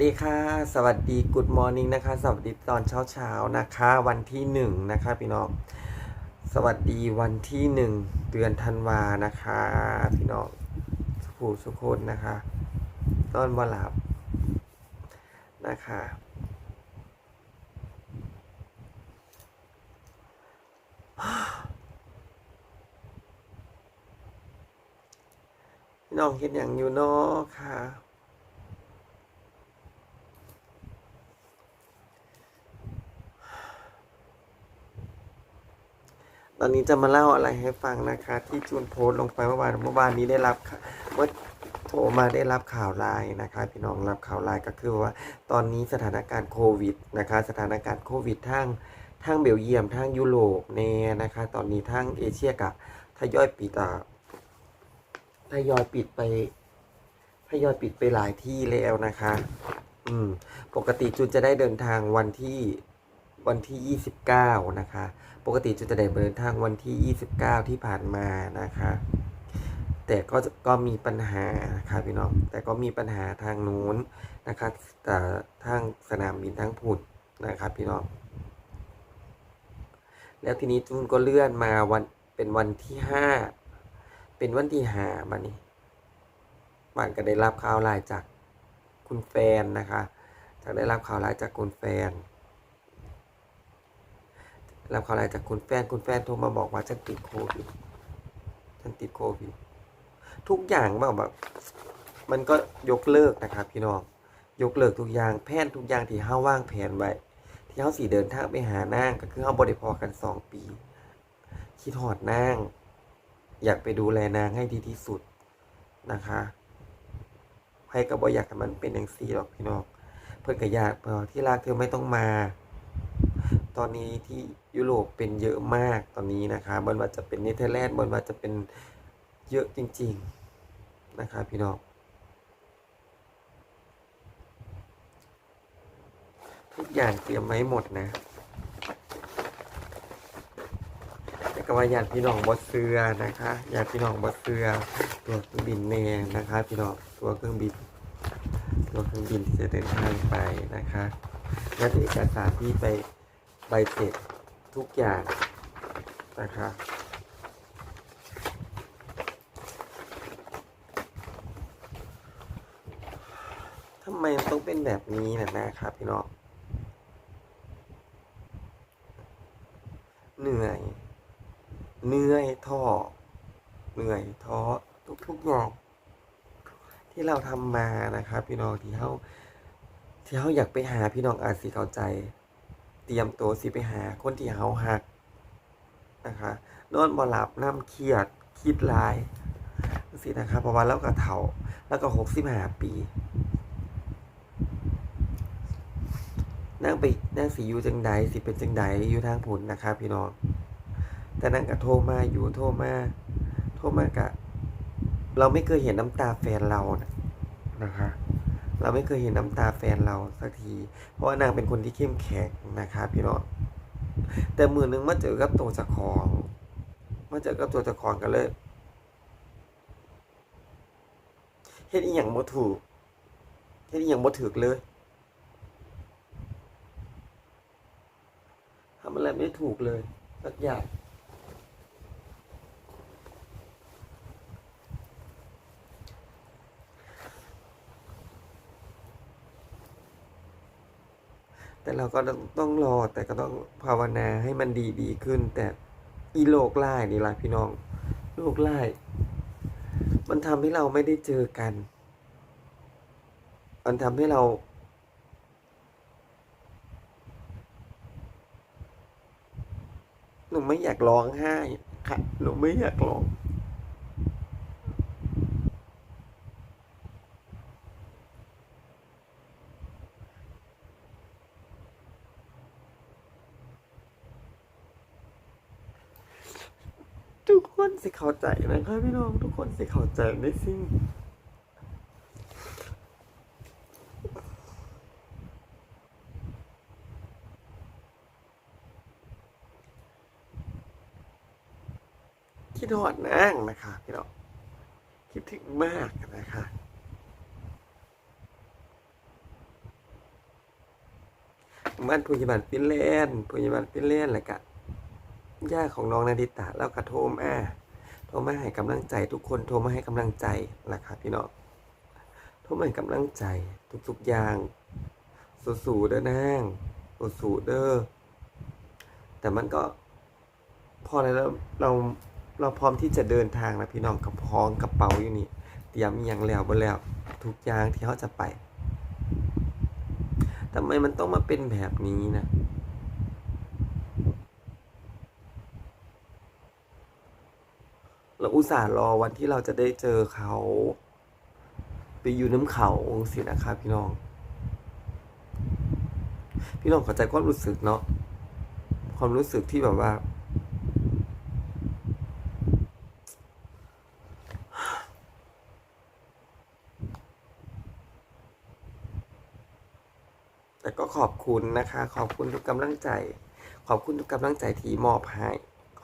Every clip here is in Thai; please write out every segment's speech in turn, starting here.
สดีค่ะ สวัสดีกูดมอร์นิ่งนะคะ สวัสดีตอนเช้าเช้านะคะ วันที่หนึ่งนะคะพี่น้อง สวัสดีวันที่หนึ่งเดือนธันวานะคะ พี่น้องสุขูสุขคนนะคะนอนบ่หลับนะคะ พี่น้องเห็นอย่างอยู่เนาะค่ะ อนนี้จะมาเล่าอะไรให้ฟังนะคะ ที่จูนโพสต์ลงไปเมื่อวานเมื่อวานนี้ได้รับข่าวเมื่อโทรมาได้รับข่าวลน์นะคะ พี่น้องรับข่าวลน์ก็คือว่า ตอนนี้สถานการณ์โควิดนะคะ สถานการณ์โควิดทั้งทั้งเบลเยียมทั้งยุโรปเน่นะคะ ตอนนี้ทั้งเอเชียกับทยอยปิดอะทยอยปิดไปทยอยปิดไปหลายที่แล้วนะคะ อืม ปกติจูนจะได้เดินทางวันที่ วันที่ 29 นะคะ ปกติจูนจะได้เดินทางวันที่ 29 ที่ผ่านมานะคะ แต่ก็ก็มีปัญหานะคะพี่น้อง แต่ก็มีปัญหาทางนู้นนะคะแต่ทางสนามบินทั้งพุดนะครับพี่น้อง แล้วทีนี้จูนก็เลื่อนมาวันเป็นวันที่ห้าเป็นวันที่หามานี่บ้านก็ได้รับข่าวรายจากคุณแฟนนะคะ จากได้รับข่าวรายจากคุณแฟน รับข่าวรจากคุณแฟนคุณแฟนโทรมาบอกว่าฉันติดโควิดฉันติดโควิดทุกอย่างแบบแบบมันก็ยกเลิกนะครับ พี่น้องยกเลิกทุกอย่างแผนทุกอย่างที่เฮาว่างแผนไว้ที่เฮาสี่เดินทางไปหานางก็คือเฮาบ่ได้พอกันสองปี คิดหอดนาง อยากไปดูแลนางให้ดีที่สุดนะคะใครก็บ่อยากให้มันเป็นอย่างซี่หรอกพี่น้องเพิ่นก็อยากเออที่รักเธอไม่ต้องมา ตอนนี้ที่ยุโรปเป็นเยอะมากตอนนี้นะคะบนว่าจะเป็นเนเธอร์แลนด์บนว่าจะเป็นเยอะจริง ๆ นะคะพี่น้องทุกอย่างเตรียมไว้หมดนะแต่ก็ว่าญาติพี่น้องบอสเสือนะคะญาติพี่น้องบอสเสือตัวเครื่องบินแน่นะคะ พี่น้องตัวเครื่องบิน ตัวเครื่องบินที่จะเดินทางไปนะคะและเอกสารที่ไป ใบเสร็จทุกอย่างนะคะทำไมต้องเป็นแบบนี้นะนะครับพี่น้องเหนื่อยเหนื่อยท้อเหนื่อยท้อทุกๆอย่างที่เราทำมานะครับ พี่น้องที่เขาที่เขาอยากไปหาพี่น้องอาจสิเข้าใจ เตรียมตัวสิไปหาคนที่เขาหักนะคะนอนบ่หลับน้ำเครียดคิดลายสินะครับเพราะว่าแล้วก็เฒ่าแล้วก็หกสิบห้าปีนั่งไปนั่งสิอยู่จังใดสิเป็นจังใดอยู่ทางผุนนะครับพี่น้องแต่นั่งก็โทรมาอยู่โทรมาโทรมากะ เราไม่เคยเห็นน้ำตาแฟนเรานะนะคะ เราไม่เคยเห็นน้ำตาแฟนเราสักที เพราะว่านางเป็นคนที่เข้มแข็งนะคะพี่น้องแต่มือนึงมาเจอกับตัวเจะของมาเจอกับตัวเจะของกันเลยเฮ็ดอีหยังบ่ถูกเฮ็ดอีหยังบ่ถูกเลยทำอะไรไม่ถูกเลยสักอย่าง แต่เราก็ต้องรอแต่ก็ต้องภาวนาให้มันดีดีขึ้น แต่อีโลกไล่นี่ละพี่น้องโลกไล่มันทำให้เราไม่ได้เจอกัน มันทำให้เรา หนูไม่อยากร้องไห้ค่ะหนูไม่อยากร้อง สิเข้าใจนะคะพี่น้องทุกคนสิเข้าใจในสิ่งคิดหอดนางนะคะพี่น้องคิดถึงมากนะคะบ้านผู้ใหญ่บ้านฟินแลนด์ผู้ใหญ่บ้านฟินแลนด์แหละกะย่าของน้องนาดิตาแล้วก็โทรมา โทรมาให้กำลังใจทุกคนโทรมาให้กำลังใจนะครับพี่น้องโทรมาให้กำลังใจทุกๆอย่างสู้ๆเด้อนางสู้ๆเด้อแต่มันก็พอแล้วเราเราพร้อมที่จะเดินทางนะพี่น้องกับพร้องกระเป๋าอยู่นี่เตรียมอหยังแล้วบ่แล้วทุกอย่างที่เขาจะไปทำไมมันต้องมาเป็นแบบนี้นะ เราอุตส่าห์รอวันที่เราจะได้เจอเขา ไปอยู่น้ำเขาองสินะครับพี่น้อง พี่น้องเข้าใจความรู้สึกเนาะความรู้สึกที่แบบว่า แต่ก็ขอบคุณนะคะ ขอบคุณทุกกำลังใจ ขอบคุณทุกกำลังใจที่มอบให้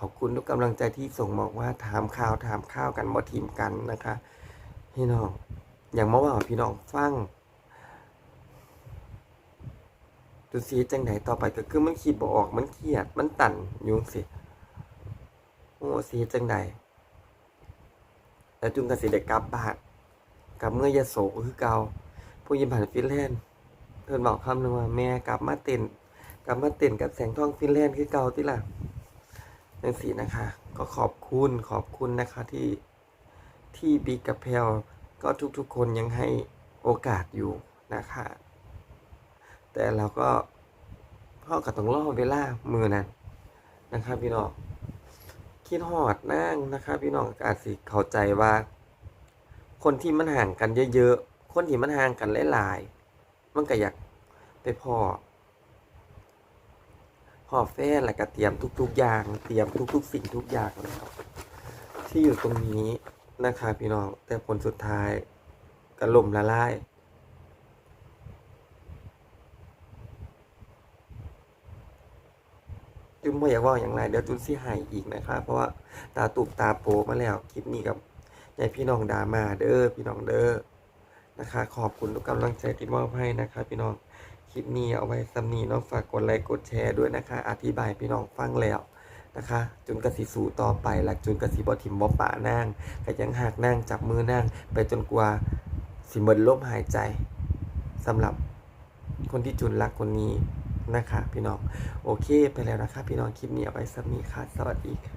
อบคุณทุกกำลังใจที่ส่งบอกว่าถามข่าวถามข้าวกันบ่ทีมกันนะคะ พี่น้อง อย่างเมื่อวานพี่น้องฟังดูซีจังไหนต่อไปก็คือมันขีดบออกมันเครียดมันตันยุงสิโอ้ซีจังไหนแล้วจุงกสิเด็กกลับบ้านกลับเมื่อยาโสคือเกาผู้ยิมผ่านฟินแลนด์เพิ่นบอกคำหนึงว่าแม่กลับมาเต้นกลับมาเต้นกับแสงทองฟินแลนด์คือเกาที่ล่ะ จังสีนะคะ ก็ขอบคุณขอบคุณนะคะที่ที่บิ๊กกับแพลวก็ทุกๆคนยังให้โอกาสอยู่นะคะ แต่เราก็พ่อก็ต้องรอเวลามือนั้นนะครับพี่น้องคิดหอดนั่งนะครับพี่น้องอาจสิเข้าใจว่า คนที่มันห่างกันเยอะๆคนที่มันห่างกันหลายๆมันก็อยากไปพ่อ อแฟนแล้วก็เตรียมทุก ๆ อย่าง เตรียมทุก ๆ สิ่งทุกอย่างเลยครับที่อยู่ตรงนี้นะคะพี่น้อง แต่ผลสุดท้ายก็ล่มละลายจุนบ่อยากว่าอย่างไรเดี๋ยวจุนสิใหายอีกนะครับ เพราะว่าตาตุบตาโปมาแล้วคลิปนี้กับยายพี่น้องดามาเด้อพี่น้องเด้อนะคะ ขอบคุณทุกกำลังใจที่มอบให้นะคะ พี่น้อง คลิปนี้เอาไว้สำนีเน้องฝากกดไลค์กดแชร์ด้วยนะคะ อธิบายพี่น้องฟังแล้วนะคะจุนกสิสู่ต่อไปหลักจุนกสิบอทิมบอปะนางก็ยังหักนางจับมือนางไปจนกว่าสิเบิดลมหายใจสำหรับคนที่จุนรักคนนี้นะคะ พี่น้อง โอเคไปแล้วนะคะ พี่น้องคลิปนี้เอาไว้สำนีค่ะ สวัสดีค่ะ